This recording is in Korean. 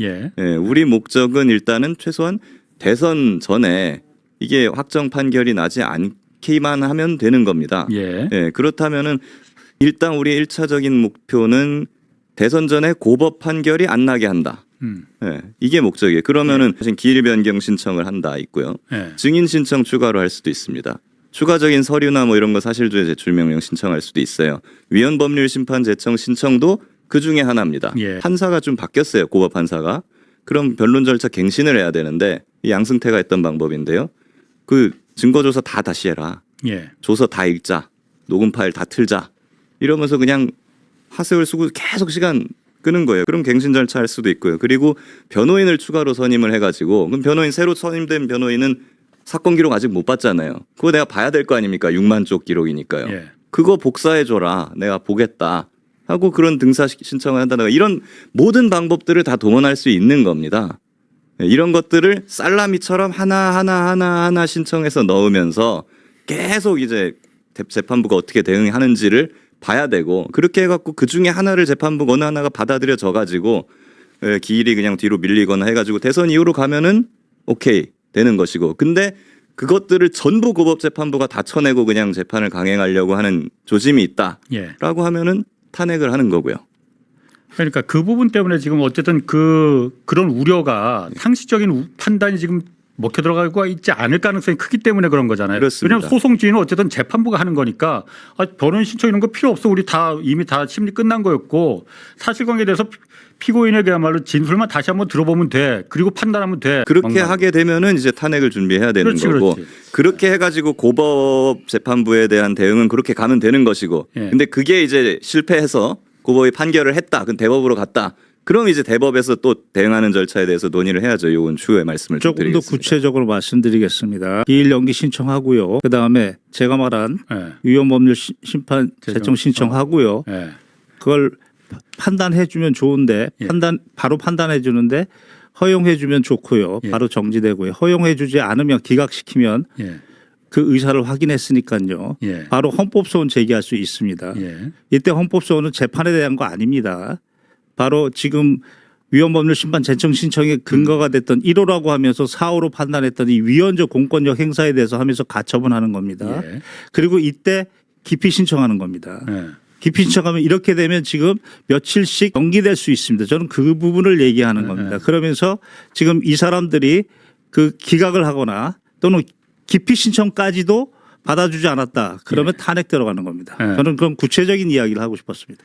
예. 예, 우리 목적은 일단은 최소한 대선 전에 이게 확정 판결이 나지 않기만 하면 되는 겁니다. 예. 예, 그렇다면은 일단 우리의 1차적인 목표는 대선 전에 고법 판결이 안 나게 한다. 음. 예, 이게 목적이에요. 그러면은 사실 기일 변경 신청을 한다 있고요. 예. 증인 신청 추가로 할 수도 있습니다. 추가적인 서류나 뭐 이런 거 사실조회 제출 명령 신청할 수도 있어요. 위헌 법률 심판 제청 신청도 그 중에 하나입니다. 예. 판사가 좀 바뀌었어요. 고법 판사가. 그럼 변론 절차 갱신을 해야 되는데 이 양승태가 했던 방법인데요. 그 증거 조사 다 다시 해라. 예. 조서 다 읽자. 녹음 파일 다 틀자. 이러면서 그냥 하세월 쓰고 계속 시간 끄는 거예요. 그럼 갱신 절차 할 수도 있고요. 그리고 변호인을 추가로 선임을 해가지고 그럼 변호인 새로 선임된 변호인은 사건 기록 아직 못 봤잖아요. 그거 내가 봐야 될 거 아닙니까? 6만 쪽 기록이니까요. 예. 그거 복사해 줘라. 내가 보겠다. 하고 그런 등사 시- 신청을 한다든가 이런 모든 방법들을 다 동원할 수 있는 겁니다. 네, 이런 것들을 살라미처럼 하나 하나 하나 하나 신청해서 넣으면서 계속 이제 대- 재판부가 어떻게 대응하는지를 봐야 되고 그렇게 해갖고 그 중에 하나를 재판부 어느 하나가 받아들여져 가지고 예, 기일이 그냥 뒤로 밀리거나 해가지고 대선 이후로 가면은 오케이 되는 것이고 근데 그것들을 전부 고법재판부가 다 쳐내고 그냥 재판을 강행하려고 하는 조짐이 예. 있다라고 하면은 탄핵을 하는 거고요. 그러니까 그 부분 때문에 지금 어쨌든 그 그런 우려가 상식적인 우- 판단이 지금 먹혀 들어가고 있지 않을 가능성이 크기 때문에 그런 거잖아요. 그렇습니다. 왜냐하면 소송 지휘는 어쨌든 재판부가 하는 거니까 아, 변호인 신청 이런 거 필요 없어. 우리 다 이미 다 심리 끝난 거였고 사실관계에 대해서 피- 피고인에 게야말로 진술만 다시 한번 들어보면 돼. 그리고 판단하면 돼. 그렇게 뭔가. 하게 되면은 이제 탄핵을 준비해야 되는 그렇지, 거고 그렇지. 그렇게 해가지고 고법 재판부에 대한 대응은 그렇게 가면 되는 것이고 예. 근데 그게 이제 실패해서 고법이 판결을 했다. 그럼 대법으로 갔다. 그럼 이제 대법에서 또 대응하는 절차에 대해서 논의를 해야죠. 요건 추후에 말씀을 좀 조금 더 드리겠습니다. 구체적으로 말씀드리겠습니다. 기일 연기 신청하고요. 그 다음에 제가 말한 예. 위헌법률 시- 심판 제청 신청하고요. 예. 그걸 판단해주면 좋은데 예. 판단 바로 판단해주는데 허용해주면 좋고요. 예. 바로 정지되고요. 허용해주지 않으면 기각시키면 예. 그 의사를 확인했으니까요. 예. 바로 헌법소원 제기할 수 있습니다. 예. 이때 헌법소원은 재판에 대한 거 아닙니다. 바로 지금 위헌법률 심판 제청 신청의 근거가 됐던 1호라고 하면서 4호로 판단했던 이 위헌적 공권력 행사에 대해서 하면서 가처분하는 겁니다. 예. 그리고 이때 기피 신청하는 겁니다. 예. 기피 신청하면 이렇게 되면 지금 며칠씩 연기될 수 있습니다. 저는 그 부분을 얘기하는 겁니다. 그러면서 지금 이 사람들이 그 기각을 하거나 또는 기피 신청까지도 받아주지 않았다. 그러면 탄핵 들어가는 겁니다. 네. 저는 그런 구체적인 이야기를 하고 싶었습니다.